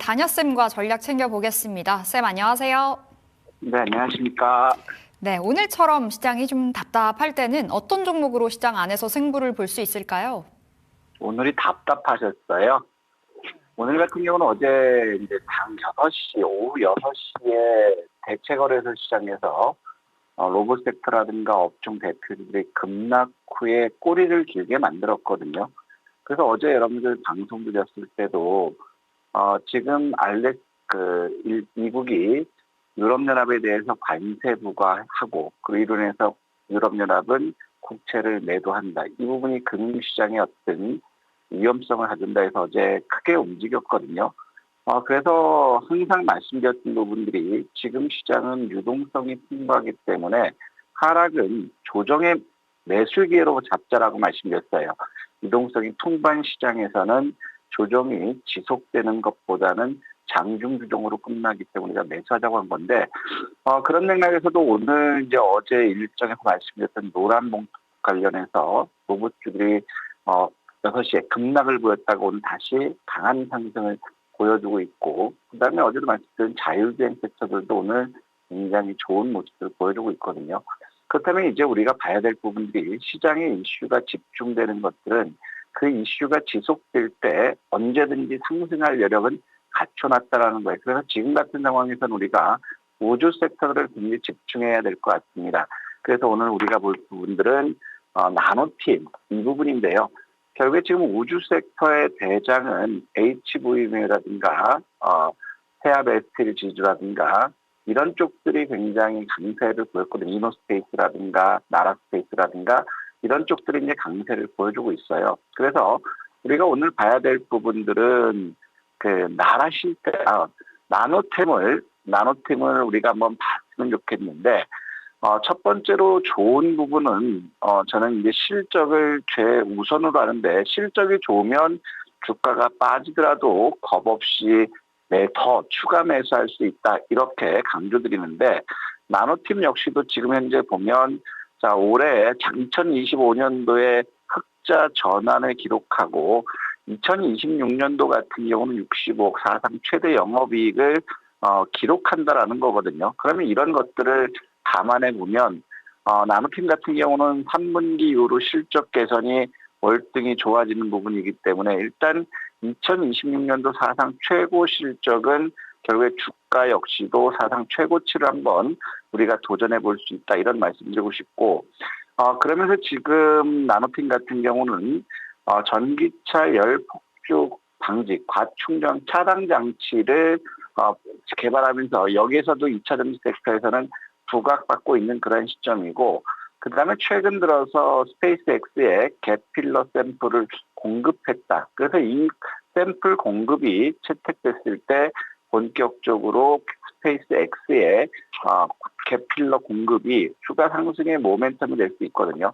다녀쌤과 전략 챙겨보겠습니다. 쌤 안녕하세요. 네, 안녕하십니까. 네, 오늘처럼 시장이 좀 답답할 때는 어떤 종목으로 시장 안에서 승부를 볼 수 있을까요? 오늘이 답답하셨어요. 오늘 같은 경우는 어제 이제 당 6시, 오후 6시에 대체거래소 시장에서 어, 로봇 섹터라든가 업종 대표들이 급락 후에 꼬리를 길게 만들었거든요. 그래서 어제 여러분들 방송 드렸을 때도 어, 지금 알렉 그 일- 미국이 유럽연합에 대해서 관세 부과하고 그 이로 인해서 유럽연합은 국채를 매도한다. 이 부분이 금융시장의 어떤 위험성을 가진다 해서 어제 크게 움직였거든요. 어, 그래서 항상 말씀드렸던 부분들이 지금 시장은 유동성이 풍부하기 때문에 하락은 조정의 매수 기회로 잡자라고 말씀드렸어요. 유동성이 풍부한 시장에서는 조정이 지속되는 것보다는 장중주종으로 끝나기 때문에 우리가 매수하자고 한 건데 어, 그런 맥락에서도 오늘 이제 어제 일정에서 말씀드렸던 노란봉 관련해서 로봇주들이 어, 6시에 급락을 보였다가 오늘 다시 강한 상승을 보여주고 있고 그다음에 어제도 말씀드린 자율주행 섹터들도 오늘 굉장히 좋은 모습을 보여주고 있거든요. 그렇다면 이제 우리가 봐야 될 부분들이 시장의 이슈가 집중되는 것들은 그 이슈가 지속될 때 언제든지 상승할 여력은 갖춰놨다라는 거예요. 그래서 지금 같은 상황에서는 우리가 우주 섹터를 굉장히 집중해야 될 것 같습니다. 그래서 오늘 우리가 볼 부분들은 어, 나노팀 이 부분인데요. 결국에 지금 우주 섹터의 대장은 HVM이라든가 어, 태아 베스틸 지주라든가 이런 쪽들이 굉장히 강세를 보였거든요. 이노스페이스라든가 나라스페이스라든가 이런 쪽들이 이제 강세를 보여주고 있어요. 그래서 우리가 오늘 봐야 될 부분들은 그 나라 실태나 나노템을 나노템을 우리가 한번 봤으면 좋겠는데 어, 첫 번째로 좋은 부분은 어, 저는 이제 실적을 최우선으로 하는데 실적이 좋으면 주가가 빠지더라도 겁 없이 매, 더 추가 매수할 수 있다 이렇게 강조드리는데 나노팀 역시도 지금 현재 보면 자 올해 2025년도에 흑자 전환을 기록하고 2026년도 같은 경우는 65억 사상 최대 영업이익을 어, 기록한다라는 거거든요. 그러면 이런 것들을 감안해 보면 어, 나노팀 같은 경우는 3분기 이후로 실적 개선이 월등히 좋아지는 부분이기 때문에 일단 2026년도 사상 최고 실적은 결국에 주가 역시도 사상 최고치를 한번 우리가 도전해 볼 수 있다 이런 말씀드리고 싶고 어, 그러면서 지금 나노팀 같은 경우는 어, 전기차 열폭죽 방지 과충전 차단 장치를 어, 개발하면서 여기에서도 2차 전지 섹터에서는 부각받고 있는 그런 시점이고 그 다음에 최근 들어서 스페이스X에 겟필러 샘플을 공급했다. 그래서 이 샘플 공급이 채택됐을 때 본격적으로 스페이스X에 어, 겟필러 공급이 추가 상승의 모멘텀이 될 수 있거든요.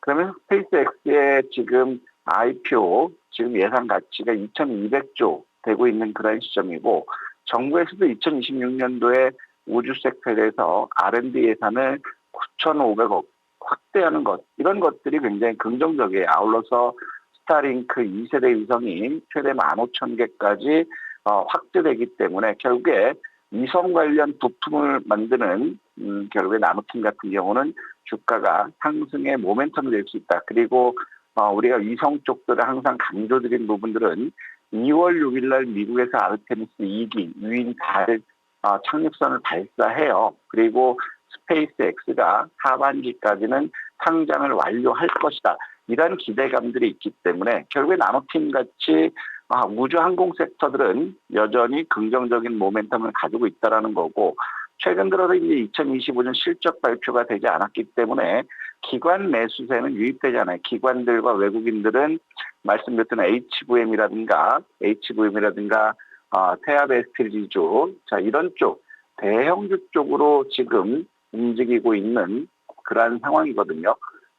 그러면 스페이스X의 지금 IPO 지금 예상 가치가 2,200조 되고 있는 그런 시점이고 정부에서도 2026년도에 우주 섹터에 대해서 R&D 예산을 9,500억 확대하는 것 이런 것들이 굉장히 긍정적이에요. 아울러서 스타링크 2세대 위성이 최대 15,000개까지 어, 확대되기 때문에 결국에 위성 관련 부품을 만드는 음, 결국에 나노팀 같은 경우는 주가가 상승의 모멘텀이 될 수 있다. 그리고 어, 우리가 위성 쪽들을 항상 강조드린 부분들은 2월 6일 날 미국에서 아르테미스 2기 유인 달 어, 착륙선을 발사해요. 그리고 스페이스 X가 하반기까지는 상장을 완료할 것이다. 이런 기대감들이 있기 때문에 결국에 나노팀 같이 아, 우주 항공 섹터들은 여전히 긍정적인 모멘텀을 가지고 있다라는 거고 최근 들어서 이제 2025년 실적 발표가 되지 않았기 때문에 기관 매수세는 유입되지 않아요. 기관들과 외국인들은 말씀드렸던 HVM이라든가 HVM이라든가 어, 테아베스틸지주 자 이런 쪽 대형주 쪽으로 지금 움직이고 있는 그러한 상황이거든요.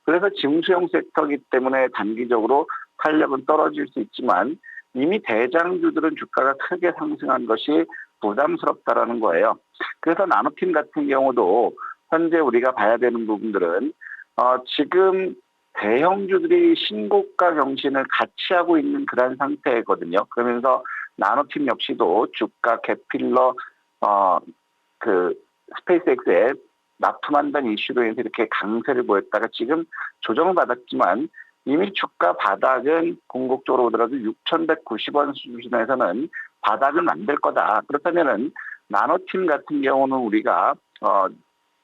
그래서 증수형 섹터이기 때문에 단기적으로 탄력은 떨어질 수 있지만 이미 대장주들은 주가가 크게 상승한 것이 부담스럽다라는 거예요. 그래서 나노팀 같은 경우도 현재 우리가 봐야 되는 부분들은 어, 지금 대형주들이 신고가 경신을 같이 하고 있는 그런 상태거든요. 그러면서 나노팀 역시도 주가 개필러 어 그 스페이스X에 납품한다는 이슈로 인해서 이렇게 강세를 보였다가 지금 조정을 받았지만 이미 주가 바닥은 궁극적으로 보더라도 6,190원 수준에서는 바닥은 안 될 거다. 그렇다면은 나노팀 같은 경우는 우리가 어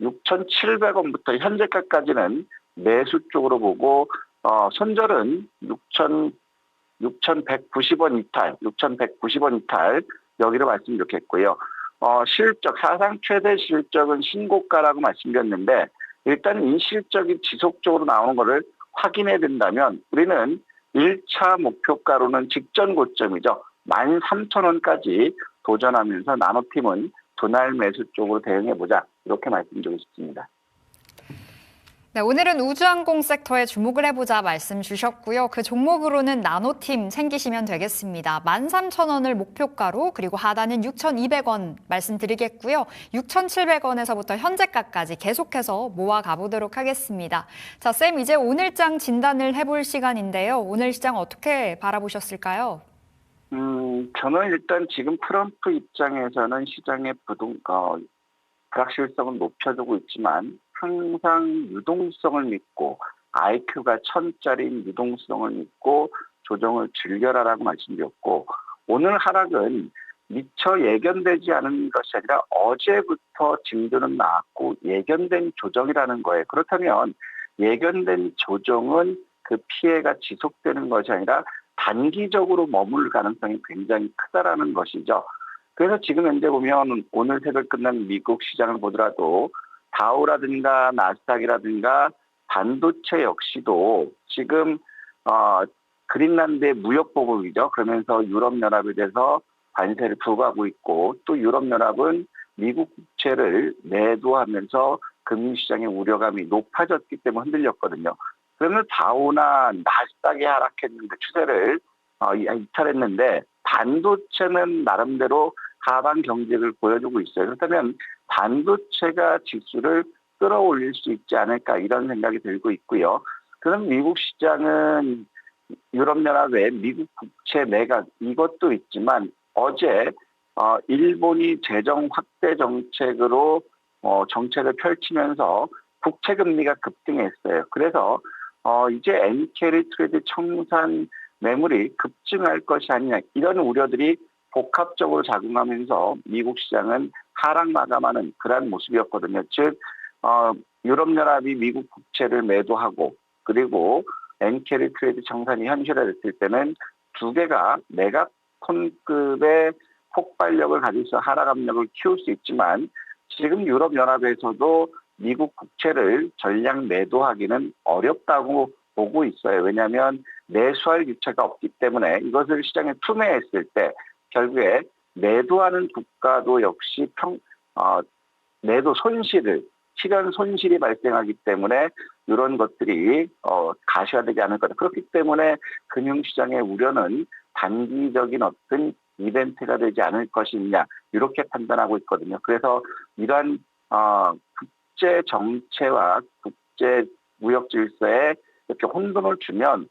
6,700원부터 현재가까지는 매수 쪽으로 보고 어 손절은 6,000 6,190원 이탈, 6,190원 이탈 여기로 말씀드렸겠고요. 어, 실적 사상 최대 실적은 신고가라고 말씀드렸는데 일단 이 실적이 지속적으로 나오는 것을 확인해야 된다면 우리는 1차 목표가로는 직전 고점이죠. 13,000원까지 도전하면서 나노팀은 분할 매수 쪽으로 대응해 보자. 이렇게 말씀드리고 싶습니다. 네, 오늘은 우주항공 섹터에 주목을 해보자 말씀 주셨고요. 그 종목으로는 나노팀 챙기시면 되겠습니다. 13,000원을 목표가로 그리고 하단은 6,200원 말씀드리겠고요. 6,700원에서부터 현재가까지 계속해서 모아 가보도록 하겠습니다. 자, 쌤 이제 오늘장 진단을 해볼 시간인데요. 오늘 시장 어떻게 바라보셨을까요? 음, 저는 일단 지금 트럼프 입장에서는 시장의 부동, 어, 불확실성은 높여주고 있지만 항상 유동성을 믿고 IQ가 천짜리인 유동성을 믿고 조정을 즐겨라라고 말씀드렸고 오늘 하락은 미처 예견되지 않은 것이 아니라 어제부터 징조는 나왔고 예견된 조정이라는 거예요. 그렇다면 예견된 조정은 그 피해가 지속되는 것이 아니라 단기적으로 머물 가능성이 굉장히 크다라는 것이죠. 그래서 지금 현재 보면 오늘 새벽 끝난 미국 시장을 보더라도 다우라든가 나스닥이라든가 반도체 역시도 지금 어 그린란드의 무역 보복이죠. 그러면서 유럽 연합에 대해서 관세를 부과하고 있고 또 유럽 연합은 미국 국채를 매도하면서 금융 시장의 우려감이 높아졌기 때문에 흔들렸거든요. 그러면 다우나 나스닥이 하락했는데 추세를 어, 이탈했는데 반도체는 나름대로 하반 경직을 보여주고 있어요. 그렇다면 반도체가 지수를 끌어올릴 수 있지 않을까 이런 생각이 들고 있고요. 그럼 미국 시장은 유럽연합의 미국 국채 매각 이것도 있지만 어제 어, 일본이 재정 확대 정책으로 어, 정책을 펼치면서 국채 금리가 급등했어요. 그래서 어, 이제 엔캐리 트레이드 청산 매물이 급증할 것이 아니냐 이런 우려들이 복합적으로 작용하면서 미국 시장은 하락 마감하는 그러한 모습이었거든요. 즉 어, 유럽연합이 미국 국채를 매도하고 그리고 엔캐리 트레이드 청산이 현실화됐을 때는 두 개가 메가톤급의 폭발력을 가지고서 하락 압력을 키울 수 있지만 지금 유럽연합에서도 미국 국채를 전량 매도하기는 어렵다고 보고 있어요. 왜냐하면 매수할 유체가 없기 때문에 이것을 시장에 투매했을 때 결국에 매도하는 국가도 역시 평, 어, 매도 손실을 실현 손실이 발생하기 때문에 이런 것들이 어, 가셔야되지 않을 거다. 그렇기 때문에 금융시장의 우려는 단기적인 어떤 이벤트가 되지 않을 것이냐 이렇게 판단하고 있거든요. 그래서 이러한 어, 국제 정체와 국제 무역 질서에 이렇게 혼돈을 주면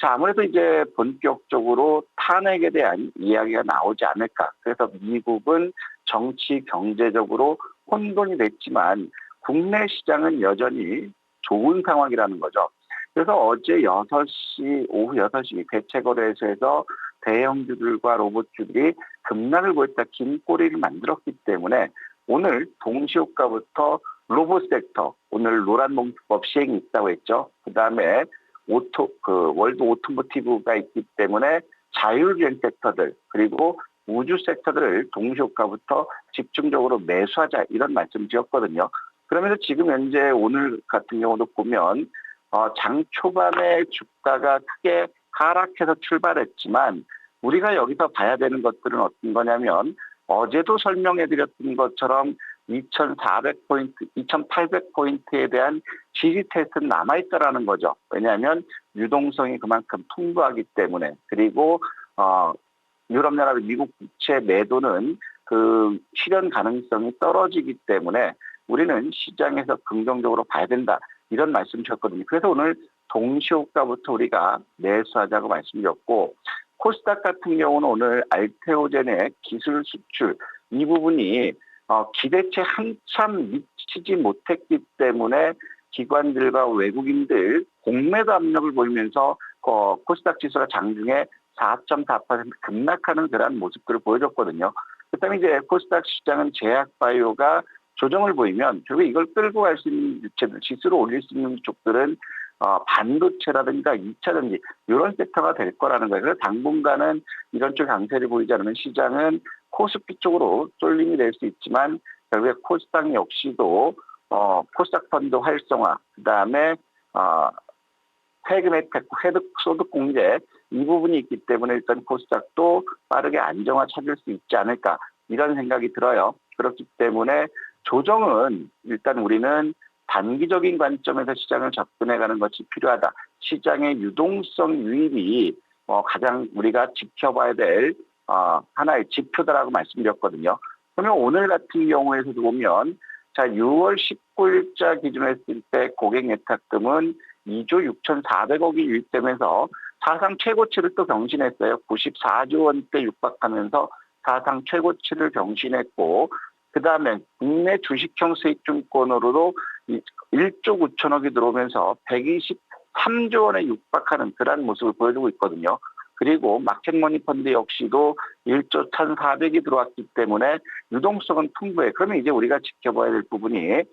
자 아무래도 이제 본격적으로 탄핵에 대한 이야기가 나오지 않을까. 그래서 미국은 정치 경제적으로 혼돈이 됐지만 국내 시장은 여전히 좋은 상황이라는 거죠. 그래서 어제 6시, 오후 6시 대체거래소에서 대형주들과 로봇주들이 급락을 보였다 긴 꼬리를 만들었기 때문에 오늘 동시효과부터 로봇 섹터, 오늘 노란봉투법 시행이 있다고 했죠. 그 다음에 오토, 그 월드 오토모티브가 있기 때문에 자율주행 섹터들, 그리고 우주 섹터들을 동시효과부터 집중적으로 매수하자 이런 말씀 드렸거든요. 그러면서 지금 현재 오늘 같은 경우도 보면 어, 장 초반에 주가가 크게 하락해서 출발했지만 우리가 여기서 봐야 되는 것들은 어떤 거냐면 어제도 설명해 드렸던 것처럼 2,400포인트, 2,800포인트에 대한 지지 테스트는 남아있다라는 거죠. 왜냐하면 유동성이 그만큼 풍부하기 때문에. 그리고, 어, 유럽연합의 미국 국채 매도는 그 실현 가능성이 떨어지기 때문에 우리는 시장에서 긍정적으로 봐야 된다. 이런 말씀 주셨거든요. 그래서 오늘 동시효과부터 우리가 매수하자고 말씀드렸고, 코스닥 같은 경우는 오늘 알테오젠의 기술 수출 이 부분이 어, 기대치에 한참 미치지 못했기 때문에 기관들과 외국인들 공매도 압력을 보이면서 어, 코스닥 지수가 장중에 4.4% 급락하는 그러한 모습들을 보여줬거든요. 그다음에 이제 코스닥 시장은 제약바이오가 조정을 보이면 결국 이걸 끌고 갈 수 있는 주체들, 지수를 올릴 수 있는 쪽들은 어, 반도체라든가 2차 전지 이런 섹터가 될 거라는 거예요. 그래서 당분간은 이런 쪽 강세를 보이지 않으면 시장은 코스피 쪽으로 쏠림이 될 수 있지만 결국에 코스닥 역시도 어, 코스닥 펀드 활성화, 그 다음에 어, 세금 혜택, 회득 소득 공제 이 부분이 있기 때문에 일단 코스닥도 빠르게 안정화 찾을 수 있지 않을까 이런 생각이 들어요. 그렇기 때문에 조정은 일단 우리는 단기적인 관점에서 시장을 접근해가는 것이 필요하다. 시장의 유동성 유입이 어, 가장 우리가 지켜봐야 될 어, 하나의 지표다라고 말씀드렸거든요. 그러면 오늘 같은 경우에서도 보면 자 6월 19일자 기준으로 했을 때 고객 예탁금은 2조 6,400억이 유입되면서 사상 최고치를 또 경신했어요. 94조 원대 육박하면서 사상 최고치를 경신했고 그 다음에 국내 주식형 수익증권으로도 1조 9천억이 들어오면서 123조 원에 육박하는 그러한 모습을 보여주고 있거든요. 그리고 마켓머니 펀드 역시도 1조 1,400이 들어왔기 때문에 유동성은 풍부해. 그러면 이제 우리가 지켜봐야 될 부분이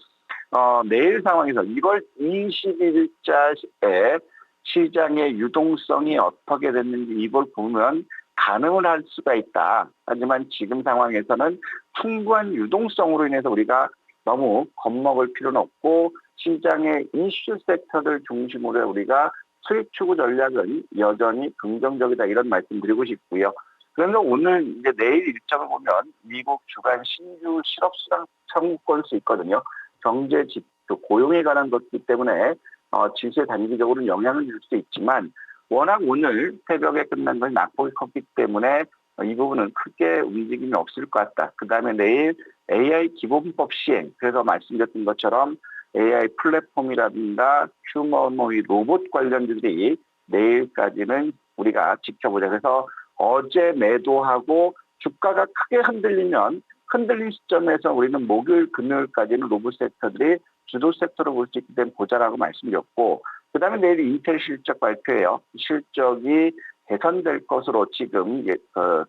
어, 내일 상황에서 1월 20일자에 시장의 유동성이 어떻게 됐는지 이걸 보면 가늠을 할 수가 있다. 하지만 지금 상황에서는 풍부한 유동성으로 인해서 우리가 너무 겁먹을 필요는 없고 시장의 이슈 섹터들 중심으로 우리가 수익 추구 전략은 여전히 긍정적이다 이런 말씀 드리고 싶고요. 그런데 오늘 이제 내일 일정을 보면 미국 주간 신규 실업수당 청구권 수 있거든요. 경제 지표, 고용에 관한 것이기 때문에 어, 지수에 단기적으로 영향을 줄 수 있지만 워낙 오늘 새벽에 끝난 걸 낙폭이 컸기 때문에 어, 이 부분은 크게 움직임이 없을 것 같다. 그 다음에 내일 AI 기본법 시행, 그래서 말씀드렸던 것처럼 AI 플랫폼이라든가 휴머노이 로봇 관련주들이 내일까지는 우리가 지켜보자. 그래서 어제 매도하고 주가가 크게 흔들리면 흔들린 시점에서 우리는 목요일, 금요일까지는 로봇 섹터들이 주도 섹터로 볼 수 있기 때문에 보자라고 말씀드렸고, 그 다음에 내일 인텔 실적 발표해요. 실적이 개선될 것으로 지금 예, 어,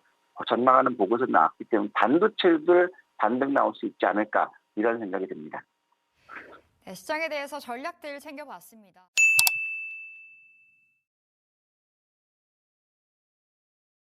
전망하는 보고서 나왔기 때문에 반도체들 반등 나올 수 있지 않을까 이런 생각이 듭니다. 네, 시장에 대해서 전략들 챙겨봤습니다.